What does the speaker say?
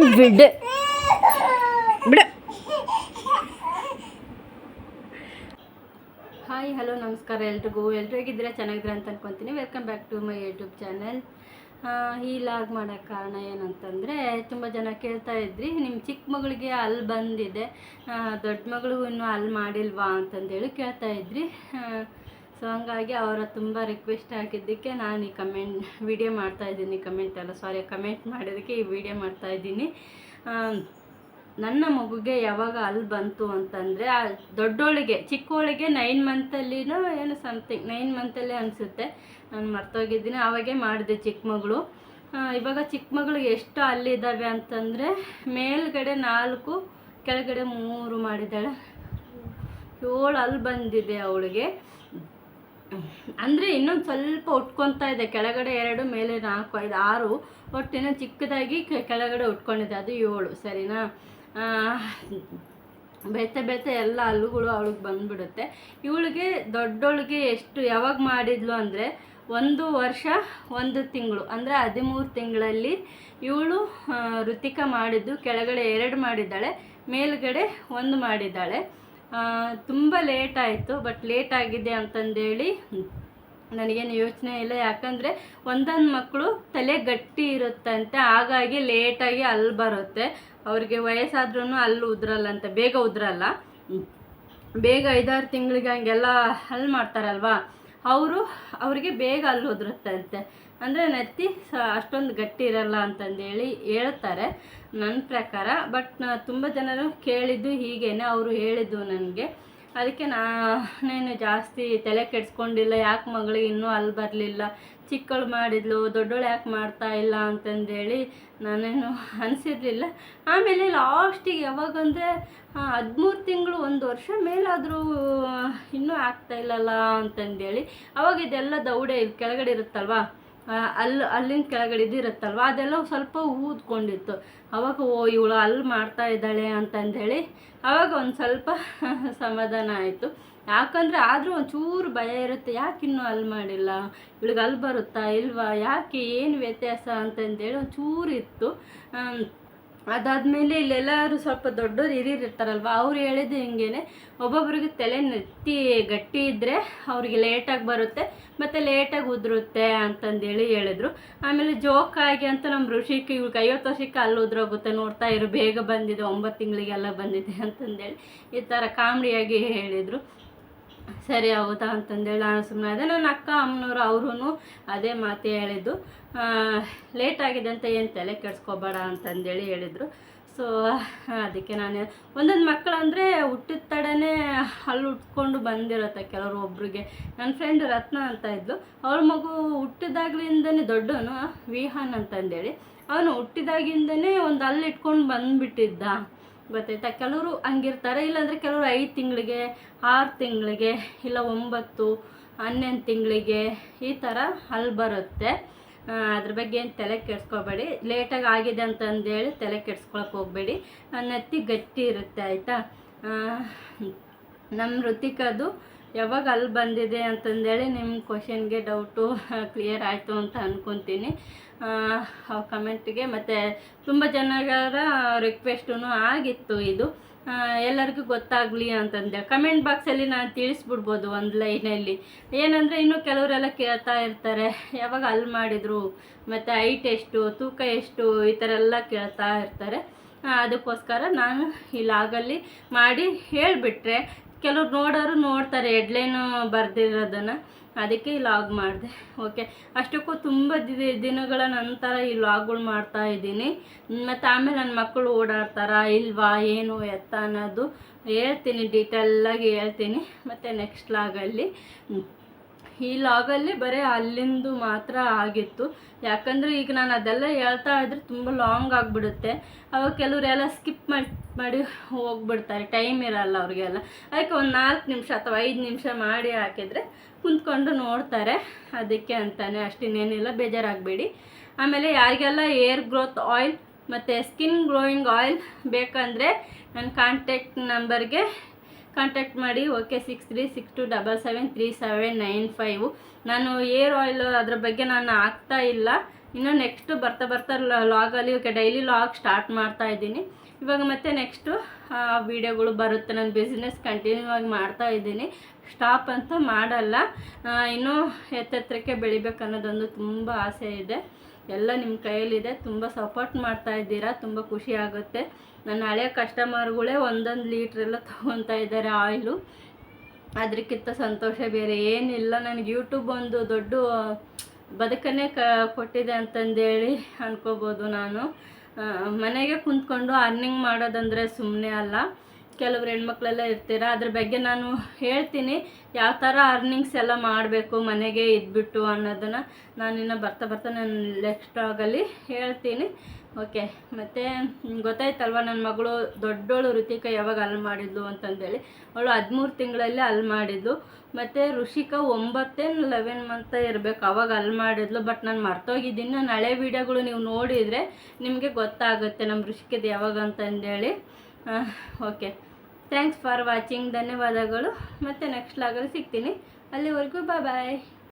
ಬಿಡು. ಬಿಡು. Hi hello ನಮಸ್ಕಾರ ಎಲ್ರಿಗೂ. ಎಲ್ರು ಹೇಗಿದ್ದೀರಾ? ಚೆನ್ನಾಗಿದ್ದೀರಾ ಅಂತ ಅನ್ಕೊತೀನಿ. Welcome back to my YouTube channel ಈ ಲಾಗ್ ಮಾಡೋಕ್ಕೆ ಕಾರಣ ಏನಂತಂದರೆ, ತುಂಬ ಜನ ಕೇಳ್ತಾ ಇದ್ರಿ ನಿಮ್ಮ ಚಿಕ್ಕ ಮಗಳಿಗೆ ಅಲ್ಲಿ ಬಂದಿದೆ. ದೊಡ್ಡ ಮಗಳು ಇನ್ನೂ ಅಲ್ಲಿ ಮಾಡಿಲ್ವಾ ಅಂತಂದೇಳಿ ಕೇಳ್ತಾ ಇದ್ರಿ. ಸೊ ಹಂಗಾಗಿ ಅವರ ತುಂಬ ರಿಕ್ವೆಸ್ಟ್ ಹಾಕಿದ್ದಕ್ಕೆ ನಾನು ಈ ಕಮೆಂಟ್ ವಿಡಿಯೋ ಮಾಡ್ತಾ ಇದ್ದೀನಿ ಕಮೆಂಟ್ ಅಲ್ಲ ಸಾರಿ ಕಮೆಂಟ್ ಮಾಡೋದಕ್ಕೆ ಈ ವಿಡಿಯೋ ಮಾಡ್ತಾ ಇದ್ದೀನಿ. ಆ, ನನ್ನ ಮಗುಗೆ ಯಾವಾಗ ಅಲ್ಲಿ ಬಂತು ಅಂತಂದರೆ ಆ ದೊಡ್ಡೋಳಿಗೆ ಚಿಕ್ಕೋಳಿಗೆ ನೈನ್ ಮಂತಲ್ಲಿನೋ ಏನು ಸಮಥಿಂಗ್ ನೈನ್ ಮಂತಲ್ಲೇ ಅನಿಸುತ್ತೆ. ನಾನು ಮರ್ತೋಗಿದ್ದೀನಿ ಆವಾಗೇ ಮಾಡಿದೆ ಚಿಕ್ಕ ಮಗಳು. ಇವಾಗ ಚಿಕ್ಕ ಮಗಳು ಎಷ್ಟು ಅಲ್ಲಿದ್ದಾವೆ ಅಂತಂದರೆ ಮೇಲ್ಗಡೆ ನಾಲ್ಕು ಕೆಳಗಡೆ ಮೂರು ಮಾಡಿದ್ದಾಳೆ. ಏಳು ಅಲ್ಲಿ ಬಂದಿದೆ ಅವಳಿಗೆ. ಅಂದರೆ ಇನ್ನೊಂದು ಸ್ವಲ್ಪ ಉಟ್ಕೊತಾ ಇದೆ. ಕೆಳಗಡೆ ಎರಡು, ಮೇಲೆ ನಾಲ್ಕು, ಐದು, ಆರು, ಒಟ್ಟು ಇನ್ನೊಂದು ಚಿಕ್ಕದಾಗಿ ಕೆಳಗಡೆ ಉಟ್ಕೊಂಡಿದೆ. ಅದು ಏಳು, ಸರಿನಾ? ಬೆತೆ ಬೆತೆ ಎಲ್ಲ ಹಲ್ಲುಗಳು ಅವಳಿಗೆ ಬಂದ್ಬಿಡುತ್ತೆ. ಇವಳಿಗೆ ದೊಡ್ಡವಳಿಗೆ ಎಷ್ಟು, ಯಾವಾಗ ಮಾಡಿದ್ಲು ಅಂದರೆ ಒಂದು ವರ್ಷ, ಒಂದು ತಿಂಗಳು. ಅಂದರೆ ಹದಿಮೂರು ತಿಂಗಳಲ್ಲಿ ಇವಳು ಋತಿಕ ಮಾಡಿದ್ದು, ಕೆಳಗಡೆ ಎರಡು ಮಾಡಿದ್ದಾಳೆ, ಮೇಲ್ಗಡೆ ಒಂದು ಮಾಡಿದ್ದಾಳೆ. ತುಂಬ ಲೇಟ್ ಆಯಿತು ಬಟ್ ಲೇಟ್ ಆಗಿದೆ ಅಂತಂದೇಳಿ ನನಗೇನು ಯೋಚನೆ ಇಲ್ಲ. ಯಾಕಂದರೆ ಒಂದೊಂದು ಮಕ್ಕಳು ತಲೆ ಗಟ್ಟಿ ಇರುತ್ತಂತೆ, ಹಾಗಾಗಿ ಲೇಟಾಗಿ ಅಲ್ಲಿ ಬರುತ್ತೆ. ಅವ್ರಿಗೆ ವಯಸ್ಸಾದ್ರೂ ಅಲ್ಲಿ ಉದ್ರಲ್ಲಂತೆ ಬೇಗ ಉದ್ರಲ್ಲ. ಬೇಗ ಐದಾರು ತಿಂಗಳಿಗೆ ಹಂಗೆಲ್ಲ ಹಲ್ ಮಾಡ್ತಾರಲ್ವಾ? ಅವರು ಅವರಿಗೆ ಬೇಗ ಅಲ್ಲಿ ಉದುರುತ್ತಂತೆ ಅಂದರೆ ನೆತ್ತಿ ಅಷ್ಟೊಂದು ಗಟ್ಟಿ ಇರಲ್ಲ ಅಂತಂದೇಳಿ ಹೇಳ್ತಾರೆ ನನ್ನ ಪ್ರಕಾರ. ಬಟ್ ತುಂಬ ಜನರು ಕೇಳಿದ್ದು ಹೀಗೇನೆ. ಅವರು ಹೇಳಿದ್ದು ನನಗೆ. ಅದಕ್ಕೆ ನಾನೇನು ಜಾಸ್ತಿ ತಲೆ ಕೆಡಿಸ್ಕೊಂಡಿಲ್ಲ. ಯಾಕೆ ಮಗಳಿಗೆ ಇನ್ನೂ ಅಲ್ಲಿ ಬರಲಿಲ್ಲ. ಚಿಕ್ಕಳು ಮಾಡಿದ್ಲು, ದೊಡ್ಡವಳು ಯಾಕೆ ಮಾಡ್ತಾ ಇಲ್ಲ ಅಂತಂದೇಳಿ ನಾನೇನು ಅನಿಸಿರ್ಲಿಲ್ಲ. ಆಮೇಲೆ ಲಾಸ್ಟಿಗೆ ಯಾವಾಗಂದರೆ ಹದಿಮೂರು ತಿಂಗಳು ಒಂದು ವರ್ಷ ಮೇಲಾದರೂ ಇನ್ನೂ ಆಗ್ತಾ ಇಲ್ಲಲ್ಲ ಅಂತಂದೇಳಿ. ಅವಾಗ ಇದೆಲ್ಲ ದೌಡೆ ಕೆಳಗಡೆ ಇರುತ್ತಲ್ವಾ? ಅಲ್ಲಿ ಅಲ್ಲಿನ ಕೆಳಗಡೆ ಇದಿರುತ್ತಲ್ವ ಅದೆಲ್ಲ ಸ್ವಲ್ಪ ಊದ್ಕೊಂಡಿತ್ತು ಅವಾಗ, ಓ, ಇವಳು ಅಲ್ಲಿ ಮಾಡ್ತಾ ಇದ್ದಾಳೆ ಅಂತಂದೇಳಿ ಅವಾಗ ಒಂದು ಸ್ವಲ್ಪ ಸಮಾಧಾನ ಆಯಿತು. ಯಾಕಂದರೆ ಆದರೂ ಒಂಚೂರು ಭಯ ಇರುತ್ತೆ. ಯಾಕೆ ಇನ್ನೂ ಅಲ್ಲಿ ಮಾಡಿಲ್ಲ? ಇವಳಿಗೆ ಅಲ್ಲಿ ಬರುತ್ತಾ ಇಲ್ವಾ? ಯಾಕೆ? ಏನು ವ್ಯತ್ಯಾಸ ಅಂತಂದೇಳಿ ಒಂಚೂರು ಇತ್ತು. ಅದಾದಮೇಲೆ ಇಲ್ಲೆಲ್ಲರೂ ಸ್ವಲ್ಪ ದೊಡ್ಡವ್ರು ಹಿರಿಯರು ಇರ್ತಾರಲ್ವ, ಅವ್ರು ಹೇಳಿದ್ದು ಹಿಂಗೇನೆ, ಒಬ್ಬೊಬ್ರಿಗೆ ತಲೆ ನೆತ್ತಿ ಗಟ್ಟಿ ಇದ್ದರೆ ಅವ್ರಿಗೆ ಲೇಟಾಗಿ ಬರುತ್ತೆ, ಮತ್ತು ಲೇಟಾಗಿ ಉದುರುತ್ತೆ ಅಂತಂದೇಳಿ ಹೇಳಿದ್ರು. ಆಮೇಲೆ ಜೋಕಾಗಿ ಅಂತ ನಮ್ಮ ಋಷಿಕ್ಕೆ ಇವ್ಳಿಗೆ ಐವತ್ತು ವರ್ಷಕ್ಕೆ ಅಲ್ಲಿ ಉದ್ರೋಗುತ್ತೆ ನೋಡ್ತಾ ಇರು, ಬೇಗ ಬಂದಿದೆ, ಒಂಬತ್ತು ತಿಂಗಳಿಗೆಲ್ಲ ಬಂದಿದೆ ಅಂತಂದೇಳಿ ಈ ಥರ ಕಾಮಿಡಿಯಾಗಿ ಹೇಳಿದರು. ಸರಿ ಹೌದಾ ಅಂತಂದೇಳಿ ನಾನು ಸುಮ್ಮನೆ ಅದೇ ನನ್ನ ಅಕ್ಕ, ಅಮ್ಮನವರು ಅವರು ಅದೇ ಮಾತು ಹೇಳಿದ್ದು. ಲೇಟ್ ಆಗಿದೆ ಅಂತ ಏನು ತಲೆ ಕೆಡ್ಸ್ಕೊಬೇಡ ಅಂತಂದೇಳಿ ಹೇಳಿದರು. ಸೊ ಅದಕ್ಕೆ ನಾನು ಒಂದೊಂದು ಮಕ್ಕಳಂದರೆ ಹುಟ್ಟಿದ ತಡನೇ ಅಲ್ಲಿ ಉಟ್ಕೊಂಡು ಬಂದಿರುತ್ತೆ ಕೆಲವರು ಒಬ್ರಿಗೆ. ನನ್ನ ಫ್ರೆಂಡ್ ರತ್ನ ಅಂತ ಇದ್ಲು. ಅವ್ರ ಮಗು ಹುಟ್ಟಿದಾಗ್ಲಿಂದನೇ ದೊಡ್ಡವನು, ವಿಹಾನ್ ಅಂತಂದೇಳಿ. ಅವನು ಹುಟ್ಟಿದಾಗಿಂದನೇ ಒಂದು ಅಲ್ಲಿ ಇಟ್ಕೊಂಡು ಬಂದುಬಿಟ್ಟಿದ್ದ. ಗೊತ್ತಾಯ್ತಾ? ಕೆಲವರು ಹಂಗಿರ್ತಾರೆ, ಇಲ್ಲಾಂದರೆ ಕೆಲವರು ಐದು ತಿಂಗಳಿಗೆ, ಆರು ತಿಂಗಳಿಗೆ, ಇಲ್ಲ ಒಂಬತ್ತು, ಹನ್ನೊಂದು ತಿಂಗಳಿಗೆ ಈ ಥರ ಅಲ್ಲಿ ಬರುತ್ತೆ. ಅದ್ರ ಬಗ್ಗೆ ಏನು ತಲೆ ಕೆಡ್ಸ್ಕೊಬೇಡಿ. ಲೇಟಾಗಿ ಆಗಿದೆ ಅಂತಂದೇಳಿ ತಲೆ ಕೆಡ್ಸ್ಕೊಳಕ್ಕೆ ಹೋಗಬೇಡಿ. ನೆತ್ತಿ ಗಟ್ಟಿ ಇರುತ್ತೆ, ಆಯಿತಾ? ನಮ್ಮ ಋತಿಕದು ಯಾವಾಗ ಅಲ್ಲಿ ಬಂದಿದೆ ಅಂತಂದೇಳಿ ನಿಮ್ಮ ಕ್ವಶನ್ಗೆ ಡೌಟು ಕ್ಲಿಯರ್ ಆಯಿತು ಅಂತ ಅಂದ್ಕೊತೀನಿ ಕಮೆಂಟ್ಗೆ ಮತ್ತು ತುಂಬ ಜನಗಳ ರಿಕ್ವೆಸ್ಟೂ ಆಗಿತ್ತು ಇದು. ಎಲ್ಲರಿಗೂ ಗೊತ್ತಾಗಲಿ ಅಂತಂದೇಳಿ ಕಮೆಂಟ್ ಬಾಕ್ಸಲ್ಲಿ ನಾನು ತಿಳಿಸ್ಬಿಡ್ಬೋದು ಒಂದು ಲೈನಲ್ಲಿ ಏನಂದರೆ ಇನ್ನೂ ಕೆಲವರೆಲ್ಲ ಕೇಳ್ತಾ ಇರ್ತಾರೆ. ಯಾವಾಗ ಅಲ್ಲಿ ಮಾಡಿದರು, ಮತ್ತು ಹೈಟ್ ಎಷ್ಟು, ತೂಕ ಎಷ್ಟು, ಈ ಥರ ಎಲ್ಲ ಕೇಳ್ತಾ ಇರ್ತಾರೆ. ಅದಕ್ಕೋಸ್ಕರ ನಾನು ಈ ಲಾಗಲ್ಲಿ ಮಾಡಿ ಹೇಳಿಬಿಟ್ರೆ ಕೆಲವ್ರು ನೋಡೋರು ನೋಡ್ತಾರೆ ಹೆಡ್ಲೈನು ಬರ್ದಿರೋದನ್ನು. ಅದಕ್ಕೆ ಈ ಲಾಗ್ ಮಾಡಿದೆ. ಓಕೆ ಅಷ್ಟಕ್ಕೂ ತುಂಬ ದಿನಗಳ ನಂತರ ಈ ಲಾಗ್ಗಳು ಮಾಡ್ತಾ ಇದ್ದೀನಿ. ಮತ್ತು ಆಮೇಲೆ ನನ್ನ ಮಕ್ಕಳು ಓಡಾಡ್ತಾರಾ, ಇಲ್ವಾ, ಏನು ಎತ್ತ ಅನ್ನೋದು ಹೇಳ್ತೀನಿ ಡೀಟೇಲಾಗಿ ಹೇಳ್ತೀನಿ. ಮತ್ತು ನೆಕ್ಸ್ಟ್ ಲಾಗಲ್ಲಿ ಈ ಲಾಗಲ್ಲಿ ಬರೀ ಅಲ್ಲಿಂದು ಮಾತ್ರ ಆಗಿತ್ತು. ಯಾಕಂದರೆ ಈಗ ನಾನು ಅದೆಲ್ಲ ಹೇಳ್ತಾ ಇದ್ರೆ ತುಂಬ ಲಾಂಗ್ ಆಗಿಬಿಡುತ್ತೆ. ಅವಾಗ ಕೆಲವರೆಲ್ಲ ಸ್ಕಿಪ್ ಮಾಡಿ ಮಾಡಿ ಹೋಗ್ಬಿಡ್ತಾರೆ ಟೈಮ್ ಇರಲ್ಲ ಅವ್ರಿಗೆಲ್ಲ. ಅದಕ್ಕೆ ಒಂದು ನಾಲ್ಕು ನಿಮಿಷ ಅಥವಾ ಐದು ನಿಮಿಷ ಮಾಡಿ ಹಾಕಿದರೆ ಕುಂತ್ಕೊಂಡು ನೋಡ್ತಾರೆ. ಅದಕ್ಕೆ ಅಂತಾನೆ ಅಷ್ಟಿನ್ನೇನಿಲ್ಲ ಬೇಜಾರಾಗಬೇಡಿ. ಆಮೇಲೆ ಯಾರಿಗೆಲ್ಲ ಏರ್ ಗ್ರೋತ್ ಆಯಿಲ್ ಮತ್ತು ಸ್ಕಿನ್ ಗ್ರೋಯಿಂಗ್ ಆಯಿಲ್ ಬೇಕಂದರೆ ನನ್ನ ಕಾಂಟ್ಯಾಕ್ಟ್ ನಂಬರ್ಗೆ ಕಾಂಟ್ಯಾಕ್ಟ್ ಮಾಡಿ. Okay six three six two double seven three seven nine five ನಾನು ಏರ್ ಆಯಿಲ್ ಅದ್ರ ಬಗ್ಗೆ ನಾನು ಹಾಕ್ತಾ ಇಲ್ಲ. ಇನ್ನು ನೆಕ್ಸ್ಟು ಬರ್ತಾ ಬರ್ತಾ ಲಾಗಲ್ಲಿ ಓಕೆ ಡೈಲಿ ಲಾಗ್ ಸ್ಟಾರ್ಟ್ ಮಾಡ್ತಾ ಇದ್ದೀನಿ. ಇವಾಗ ಮತ್ತೆ ನೆಕ್ಸ್ಟು ವೀಡಿಯೋಗಳು ಬರುತ್ತೆ. ನನ್ನ ಬಿಸ್ನೆಸ್ ಕಂಟಿನ್ಯೂ ಆಗಿ ಮಾಡ್ತಾ ಇದ್ದೀನಿ. ಸ್ಟಾಪ್ ಅಂತ ಮಾಡಲ್ಲ. ಇನ್ನೂ ಎತ್ತೆತ್ತರಕ್ಕೆ ಬೆಳಿಬೇಕನ್ನೋದೊಂದು ತುಂಬ ಆಸೆ ಇದೆ. ಎಲ್ಲ ನಿಮ್ಮ ಕೈಯಲ್ಲಿದೆ. ತುಂಬ ಸಪೋರ್ಟ್ ಮಾಡ್ತಾ ಇದ್ದೀರಾ. ತುಂಬ ಖುಷಿ ಆಗುತ್ತೆ. ನನ್ನ ಹಳೆಯ ಕಸ್ಟಮರ್ಗಳೇ ಒಂದೊಂದು ಲೀಟ್ರೆಲ್ಲ ತೊಗೊತಾ ಇದ್ದಾರೆ ಆಯಿಲು ಅದಕ್ಕಿಂತ ಸಂತೋಷ ಬೇರೆ ಏನಿಲ್ಲ. ನನಗೆ ಯೂಟ್ಯೂಬ್ ಒಂದು ದೊಡ್ಡ ಬದುಕನ್ನೇ ಕ ಕೊಟ್ಟಿದೆ ಅಂತಂದೇಳಿ ಅಂದ್ಕೋಬೋದು ನಾನು. ಮನೆಗೆ ಕುಂತ್ಕೊಂಡು ಅರ್ನಿಂಗ್ ಮಾಡೋದಂದರೆ ಸುಮ್ಮನೆ ಅಲ್ಲ. ಕೆಲವ್ರು ಹೆಣ್ಮಕ್ಳೆಲ್ಲ ಇರ್ತೀರ? ಅದ್ರ ಬಗ್ಗೆ ನಾನು ಹೇಳ್ತೀನಿ. ಯಾವ ಥರ ಅರ್ನಿಂಗ್ಸ್ ಎಲ್ಲ ಮಾಡಬೇಕು, ಮನೆಗೆ ಇದ್ಬಿಟ್ಟು ಅನ್ನೋದನ್ನು ನಾನಿನ್ನು ಬರ್ತಾ ಬರ್ತಾ ನಾನು ನೆಕ್ಸ್ಟ್ ಆಗಲ್ಲಿ ಹೇಳ್ತೀನಿ. ಓಕೆ ಮತ್ತು ಗೊತ್ತಾಯ್ತಲ್ವ ನನ್ನ ಮಗಳು ದೊಡ್ಡೋಳು ಋತಿಕ ಯಾವಾಗ ಅಲ್ಲಿ ಮಾಡಿದ್ಲು ಅಂತಂದೇಳಿ? ಅವಳು ಹದಿಮೂರು ತಿಂಗಳಲ್ಲಿ ಅಲ್ಲಿ ಮಾಡಿದ್ಲು ಮತ್ತು ಋಷಿಕಾ ಒಂಬತ್ತೇನು ಲೆವೆನ್ ಮಂತ ಇರಬೇಕು, ಅವಾಗ ಅಲ್ಲಿ ಮಾಡಿದ್ಲು. ಬಟ್ ನಾನು ಮರ್ತೋಗಿದ್ದೀನಿ. ನಾನು ಹಳೆ ವೀಡಿಯೋಗಳು ನೀವು ನೋಡಿದರೆ ನಿಮಗೆ ಗೊತ್ತಾಗುತ್ತೆ ನಮ್ಮ ಋಷಿಕದ ಯಾವಾಗ ಅಂತಂದೇಳಿ. ಓಕೆ ಥ್ಯಾಂಕ್ಸ್ ಫಾರ್ ವಾಚಿಂಗ್ ಧನ್ಯವಾದಗಳು. ಮತ್ತು ನೆಕ್ಸ್ಟ್ ಲಾಗಲ್ಲಿ ಸಿಗ್ತೀನಿ. ಅಲ್ಲಿವರೆಗೂ ಬಾಯ್ ಬಾಯ್